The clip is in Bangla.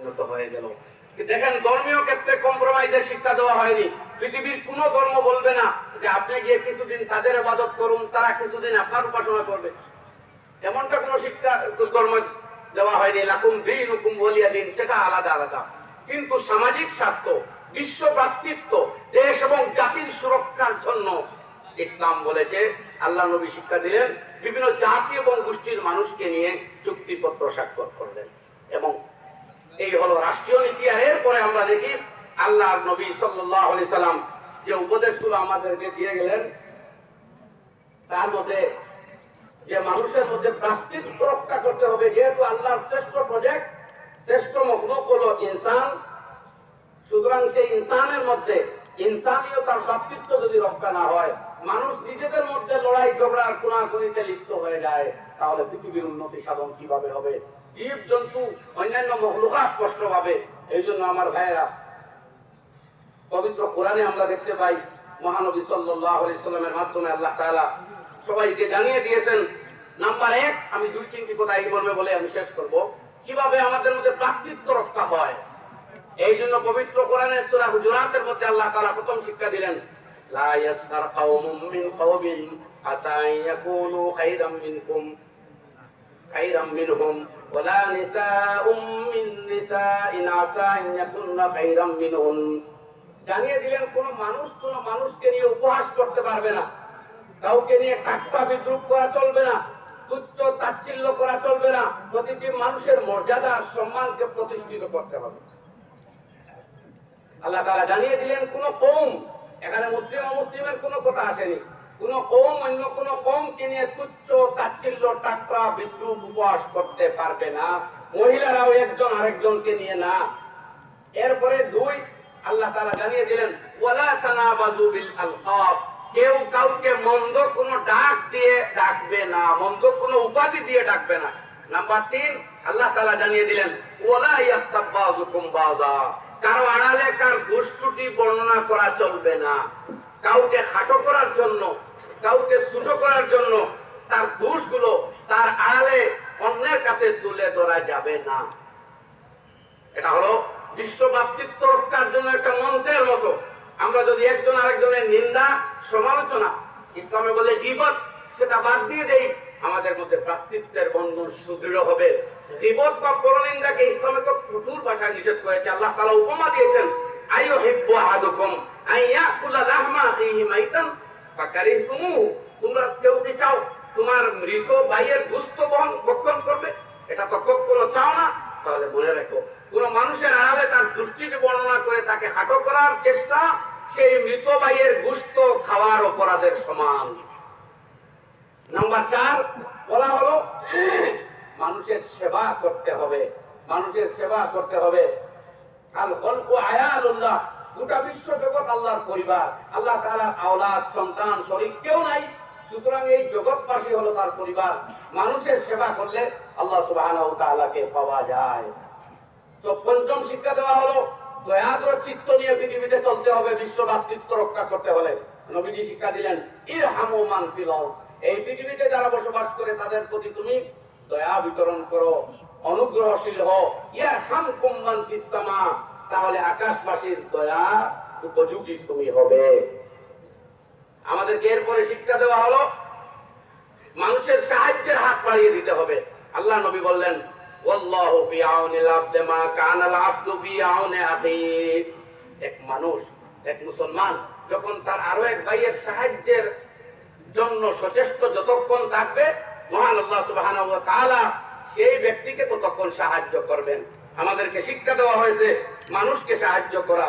উন্নত হয়ে গেল। দেখেন, ধর্মীয় ক্ষেত্রে কম্প্রোমাইজের শিক্ষা দেওয়া হয়নি। পৃথিবীর কোন ধর্ম বলবে না যে, আপনি গিয়ে কিছুদিন তাদের আবাদত করুন, তারা কিছুদিন আপনার উপাসনা করবে। এমনটা কোন শিক্ষা, ধর্ম দেওয়া হয়নি। লাকুম দিন হুকুম বলিয়া দিন, সেটা আলাদা আলাদা। কিন্তু সামাজিক স্বার্থ, বিশ্ব ভ্রাতৃত্ব, দেশ এবং জাতির সুরক্ষার জন্য ইসলাম বলেছে, আল্লাহ নবী শিক্ষা দিলেন, বিভিন্ন জাতি এবং গোষ্ঠীর মানুষকে নিয়ে চুক্তিপত্র স্বাক্ষর করলেন এবং এই হলো রাষ্ট্রীয় নীতি। আর এরপরে আমরা দেখি আল্লাহ নবী সাল্লাহ সাল্লাম যে উপদেশগুলো আমাদেরকে দিয়ে গেলেন, তার মধ্যে যে মানুষের মধ্যে প্রাকৃতিক রক্ষা করতে হবে, যেহেতু আল্লাহর শ্রেষ্ঠ প্রজেক্ট শ্রেষ্ঠ মখলুক হলো ইনসান। সুতরাং সেই ইনসানের মধ্যে ইনসানীয়তার প্রাকৃত্ব যদি রক্ষা না হয়, মানুষ নিজেদের মধ্যে লড়াই ঝগড়ার কোনাকুনিতে লিপ্ত হয়ে যায়, তাহলে পৃথিবীর উন্নতি সাধন কীভাবে হবে? জীব জন্তু অন্যান্য মহলুকাত কষ্ট পাবে। এই জন্য আমার ভাইয়েরা, পবিত্র কোরআনে আমরা দেখতে পাই, মহানবী সাল্লামের মাধ্যমে আল্লাহ তাআলা সবাইকে জানিয়ে দিয়েছেন, নাম্বার এক, আমি দুই তিনটি কথা এই বলে আমি শেষ করব। কীভাবে আমাদের মধ্যে প্রাকৃত্য রক্ষা হয়? এই জন্য পবিত্র কোরআনের সূরা হুজুরাতের মধ্যে আল্লাহ তাআলা প্রথম শিক্ষা দিলেন, লা ইয়াসখার কওমুম মিন কওমিন আন ইয়াকুনু খায়রাম মিনকুম খায়রাম মিনহুম, ওয়ালা নিসাউম মিন নিসাইন আন ইয়াকুননা খায়রাম মিনহুন জানিয়ে দিলেন, কোন মানুষ কোন মানুষকে নিয়ে উপহাস করতে পারবে না, কাউকে নিয়ে কাটপা বিদ্রুপ করা চলবে না, তুচ্ছ তাচ্ছিল্য করা চলবে না, প্রতিটি মানুষের মর্যাদা সম্মানকে প্রতিষ্ঠিত করতে হবে। আল্লাহ তাআলা জানিয়ে দিলেন, কোন কৌম এখানে মুসলিম মুসলিমের কোনো কথা আসেনি। কোন কৌম অন্য কোন কৌমকে নিয়ে তুচ্ছ, তাচ্ছিল্য, টাকরা, বিদ্রুপ উপহাস করতে পারবে না। মহিলারাও একজন আরেকজনকে নিয়ে না। এরপরে দুই, আল্লাহ তাআলা জানিয়ে দিলেন, ওয়ালা তানাবাজু বিল আলকাব কেউ কাউকে মন্দ কোন ডাক দিয়ে ডাকবে না, মন্দ কোন উপাধি দিয়ে ডাকবে না। নাম্বার তিন, আল্লাহ তাআলা জানিয়ে দিলেন, ওয়ালা ইয়াত্তাবাযুকুম বাযা। কারও আড়ালে কার গোষ্ঠটি বর্ণনা করা চলবে না। কাউকে খাটো করার জন্য, কাউকে ছোট করার জন্য তার দোষগুলো তার আড়ালে অন্যের কাছে তুলে ধরা যাবে না। এটা হলো বিশ্ব ভাতৃত্ব রক্ষার জন্য একটা মন্ত্রের মতো। আমরা যদি একজন আরেকজনের নিন্দা, সমালোচনা, ইসলামে বলে গিবত, সেটা বাদ দিয়ে দেই আমাদের মধ্যে ভ্রাতৃত্বের বন্ধন সুদৃঢ় হবে। গিবত বা পরনিন্দাকে ইসলামে তো কঠোর ভাষায় নিষেধ করেছে। আল্লাহ তাআলা উপমা দিয়েছেন, আইয়ো লাহমা আখিহি মাইতান ফাকারিহতুমু। তোমরা কেউ কি চাও, তোমার মৃত ভাইয়ের গুস্ত বহন ভক্ষণ করবে। এটা তো কখনো চাও না। তাহলে মনে রাখো, কোন মানুষের আড়ালে তার বর্ণনা করে তাকে হাঁটো করার চেষ্টা, সেই মৃত ভাইয়ের গুস্ত খাওয়ার অপরাধের সমান। নাম্বার চার, বলা হলো, মানুষের সেবা করতে হবে, মানুষের সেবা করতে হবে। আল হলক আয়ালুল্লাহ, গোটা বিশ্ব জগৎ আল্লাহর পরিবার, আল্লাহ তাআলার আওলাদ, সন্তান শরীক কেউ নাই। সুতরাং এই জগৎবাসী হলো তার পরিবার। মানুষের সেবা করলে আল্লাহ সুবহানাহু তাআলাকে পাওয়া যায়। তো পঞ্চম শিক্ষা দেওয়া হলো, দয়াদ্র চিত্ত নিয়ে পৃথিবীতে চলতে হবে বিশ্ব ভাতৃত্ব রক্ষা করতে হলে। নবীজি শিক্ষা দিলেন, ইরহামু মান ফিল। এই পৃথিবীতে যারা বসবাস করে, তাদের প্রতি তুমি দয়া বিতরণ করো, অনুগ্রহশীল হও। সামা। তাহলে আকাশবাসীর দয়া উপযোগী তুমি হবে। আমাদেরকে এরপরে শিক্ষা দেওয়া হলো, মানুষের সাহায্যের হাত বাড়িয়ে দিতে হবে। আল্লাহ নবী বললেন এক মানুষ, এক মুসলমান, যখন তার আরও এক ভাইয়ের সাহায্যের জন্য সচেষ্ট যতক্ষণ থাকবে, মহান আল্লাহ তাআলা সেই ব্যক্তিকে ততক্ষণ সাহায্য করবেন। আমাদেরকে শিক্ষা দেওয়া হয়েছে, মানুষকে সাহায্য করা।